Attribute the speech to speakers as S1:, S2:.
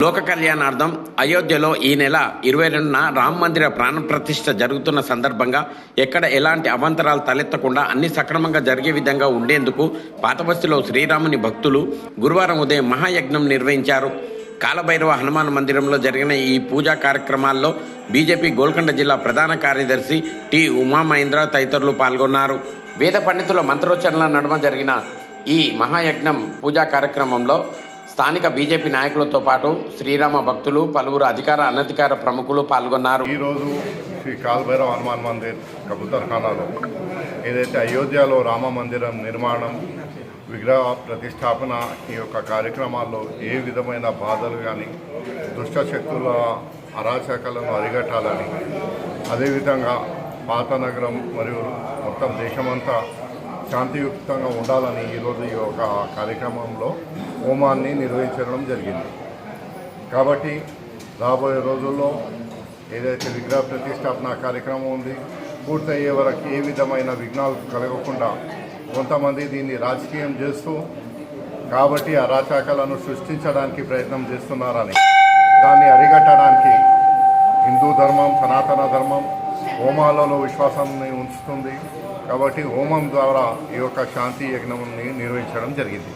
S1: లోక కళ్యాణార్థం అయోధ్యలో ఈ నెల ఇరవై రెండున రామ మందిర ప్రాణప్రతిష్ఠ జరుగుతున్న సందర్భంగా ఎక్కడ ఎలాంటి అవాంతరాలు తలెత్తకుండా అన్ని సక్రమంగా జరిగే విధంగా ఉండేందుకు పాతబస్తిలో శ్రీరాముని భక్తులు గురువారం ఉదయం మహాయజ్ఞం నిర్వహించారు. కాలభైరవ హనుమాన్ మందిరంలో జరిగిన ఈ పూజా కార్యక్రమాల్లో బీజేపీ గోల్కొండ జిల్లా ప్రధాన కార్యదర్శి టి ఉమామహేంద్ర తదితరులు పాల్గొన్నారు. వేద పండితుల మంత్రోచ్చరణల నడుమ జరిగిన ఈ మహాయజ్ఞం పూజా కార్యక్రమంలో స్థానిక బీజేపీ నాయకులతో పాటు శ్రీరామ భక్తులు పలువురు అధికార అనధికార ప్రముఖులు పాల్గొన్నారు.
S2: ఈరోజు శ్రీ కాల్భైరవ్ హనుమాన్ మందిర్ కబుతర్ఖానాలో ఏదైతే అయోధ్యలో రామ మందిరం నిర్మాణం విగ్రహ ప్రతిష్టాపన ఈ యొక్క కార్యక్రమాల్లో ఏ విధమైన బాధలు కానీ దుష్టశక్తుల అరాచకాలను అరిగట్టాలని అదేవిధంగా పాత నగరం మరియు మొత్తం దేశమంతా శాంతియుక్తంగా ఉండాలని ఈరోజు ఈ యొక్క కార్యక్రమంలో హోమాన్ని నిర్వహించడం జరిగింది. కాబట్టి రాబోయే రోజుల్లో ఏదైతే విగ్రహ ప్రతిష్టాపన కార్యక్రమం ఉంది పూర్తయ్యే వరకు ఏ విధమైన విఘ్నాలు కలగకుండా కొంతమంది దీన్ని రాజకీయం చేస్తూ కాబట్టి అరాచకాలను సృష్టించడానికి ప్రయత్నం చేస్తున్నారని దాన్ని అరిగట్టడానికి హిందూ ధర్మం సనాతన ధర్మం హోమాలలో విశ్వాసాన్ని ఉంచుతుంది. కాబట్టి హోమం ద్వారా ఈ యొక్క శాంతి యజ్ఞంని నిర్వహించడం జరిగింది.